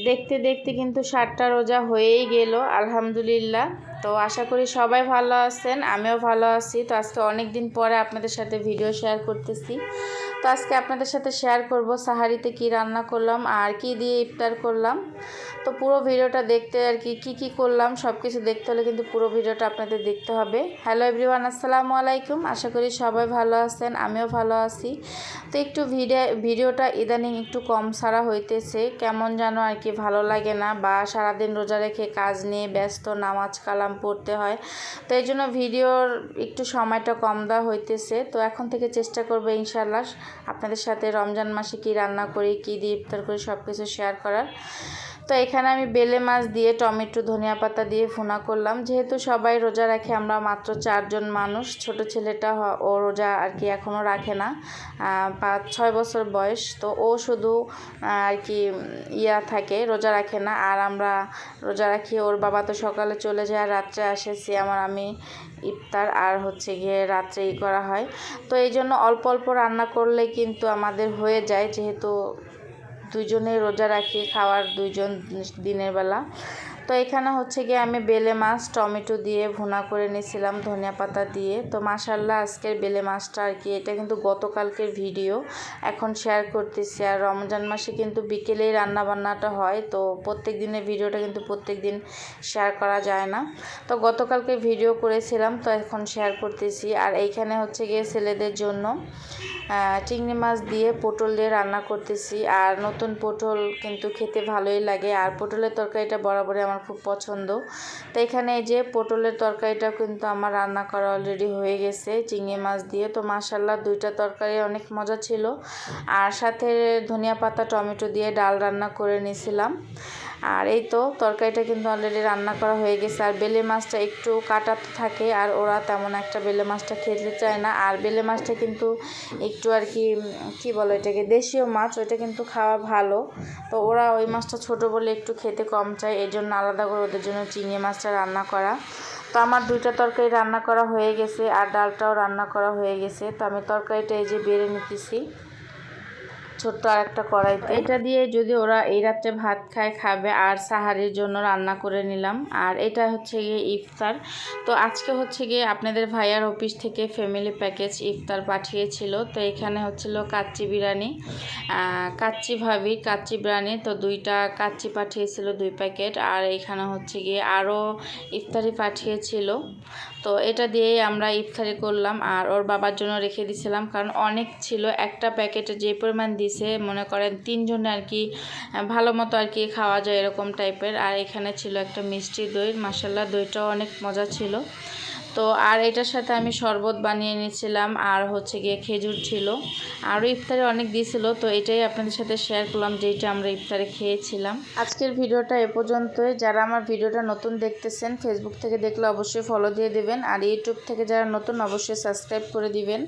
দেখতে দেখতে কিন্তু সাতটা রোজা হয়েই গেল আলহামদুলিল্লাহ। তো আশা করি সবাই ভালো আছেন, আমিও ভালো আছি। তো আজকে অনেক দিন পরে আপনাদের সাথে ভিডিও শেয়ার করতেছি। তো আজকে আপনাদের সাথে শেয়ার করব সাহারিতে কি রান্না করলাম আর কি দিয়ে ইফতার করলাম। তো পুরো ভিডিওটা দেখতে আর কি, কী কী করলাম সব কিছু দেখতে হলে কিন্তু পুরো ভিডিওটা আপনাদের দেখতে হবে। হ্যালো এভরিওয়ান আসসালামু আলাইকুম। আশা করি সবাই ভালো আছেন, আমিও ভালো আছি। তো একটু ভিডিও ভিডিওটা ইদানিং একটু কম সারা হইতেছে। কেমন যেন আর কি ভালো লাগে না বা সারাদিন রোজা রেখে কাজ নিয়ে ব্যস্ত, নামাজ কালাম পড়তে হয়। তো এই জন্য ভিডিওর একটু সময়টা কম দেওয়া হইতেছে। তো এখন থেকে চেষ্টা করব ইনশাল্লাহ আপনাদের সাথে রমজান মাসে কি রান্না করি, কি দিয়ে ইফতার করি সব কিছু শেয়ার করার। তো এখানে আমি বেলে মাছ দিয়ে, টমেটো, ধনিয়া পাতা দিয়ে ভুনা করলাম। যেহেতু সবাই রোজা রাখে, আমরা মাত্র চারজন মানুষ। ছোট ছেলেটা ও রোজা আর কি এখনও রাখে না। পাঁচ, ছয় বছর বয়স। তো ও শুধু আর কি ইয়া থাকে, রোজা রাখে না। আর আমরা রোজা রাখি, ওর বাবা তো সকালে চলে যায় আর রাত্রে এসেছি আমার আমি ইফতার আর হচ্ছে গিয়ে রাত্রে ই করা হয়। তো এই জন্য অল্প অল্প রান্না করলে কিন্তু আমাদের হয়ে যায়, যেহেতু দুজনে রোজা রাখি, খাওয়ার দুইজন দিনের বেলা। তো এখানে হচ্ছে গিয়ে আমি বেলে মাছ, টমেটো দিয়ে ভুনা করে নিয়েছিলাম, ধনিয়া পাতা দিয়ে। তো মাসাল্লাহ আজকের বেলে মাছটা আর কি, এটা কিন্তু গতকালকের ভিডিও। এখন শেয়ার করতেছি আর রমজান মাসে কিন্তু বিকেলেই রান্নাবান্নাটা হয়, তো প্রত্যেক দিনের ভিডিওটা কিন্তু প্রত্যেক দিন শেয়ার করা যায় না। তো গতকালকে ভিডিও করেছিলাম, তো এখন শেয়ার করতেছি। আর এইখানে হচ্ছে গিয়ে ছেলেদের জন্য চিংড়ি মাছ দিয়ে পটল দিয়ে রান্না করতেছি। আর নতুন পটল কিন্তু খেতে ভালোই লাগে, আর পটলের তরকারিটা বরাবরই আমার খুব পছন্দ। তো এখানে যে পটলের তরকারিটা কিন্তু আমার রান্না করা অলরেডি হয়ে গেছে, চিংড়ি মাছ দিয়ে। তো মাসাল্লাহ দুইটা তরকারি অনেক মজা ছিল। আর সাথে ধনিয়া পাতা, টমেটো দিয়ে ডাল রান্না করে নিয়েছিলাম। আর এই তো তরকারিটা কিন্তু অলরেডি রান্না করা হয়ে গেছে। আর বেলে মাছটা একটু কাটাতে থাকে আর ওরা তেমন একটা বেলে মাছটা খেতে চায় না। আর বেলে মাছটা কিন্তু একটু আর কি কি বলো এটাকে, দেশীয় মাছ, ওইটা কিন্তু খাওয়া ভালো। তো ওরা ওই মাছটা ছোট বলে একটু খেতে কম চায় এই জন্য আলাদা করে ওদের জন্য চিংড়ি মাছটা রান্না করা। তো আমার দুইটা তরকারি রান্না করা হয়ে গেছে আর ডালটাও রান্না করা হয়ে গেছে। তো আমি তরকারিটা এই যে বেড়ে নিতেছি। ছোট্ট আর একটা কড়াইতে। এটা দিয়ে যদি ওরা এই রাত্রে ভাত খায়, খাবে, আর সাহারির জন্য রান্না করে নিলাম। আর এটা হচ্ছে গিয়ে ইফতার। তো আজকে হচ্ছে গিয়ে আপনাদের ভাইয়ার অফিস থেকে ফ্যামিলি প্যাকেজ ইফতার পাঠিয়েছিল। তো এখানে হচ্ছিল কাচ্চি বিরিয়ানি কাচ্চি ভাবি, কাচ্চি বিরিয়ানি। তো দুইটা কাচ্চি পাঠিয়েছিল, দুই প্যাকেট। আর এখানে হচ্ছে গিয়ে আরও ইফতারি পাঠিয়েছিল। তো এটা দিয়েই আমরা ইফতারি করলাম। আর ওর বাবার জন্য রেখে দিয়েছিলাম কারণ অনেক ছিল। একটা প্যাকেটে যে পরিমাণ দিছে মনে করেন তিনজনে আর কি ভালো মতো আর কি খাওয়া যায় এরকম টাইপের। আর এখানে ছিল একটা মিষ্টি দই মাসাল্লাহ দইটাও অনেক মজা ছিল। তো আর এটার সাথে আমি শরবত বানিয়ে নিয়েছিলাম, আর হচ্ছে গিয়ে খেজুর ছিল। আরও ইফতারে অনেক দিয়েছিল, তো এটাই আপনাদের সাথে শেয়ার করলাম যেটা আমরা ইফতারে খেয়েছিলাম। আজকের ভিডিওটা এ পর্যন্তই। যারা আমার ভিডিওটা নতুন দেখতেছেন ফেসবুক থেকে দেখলে অবশ্যই ফলো দিয়ে দিবেন। আর ইউটিউব থেকে যারা নতুন, অবশ্যই সাবস্ক্রাইব করে দিবেন।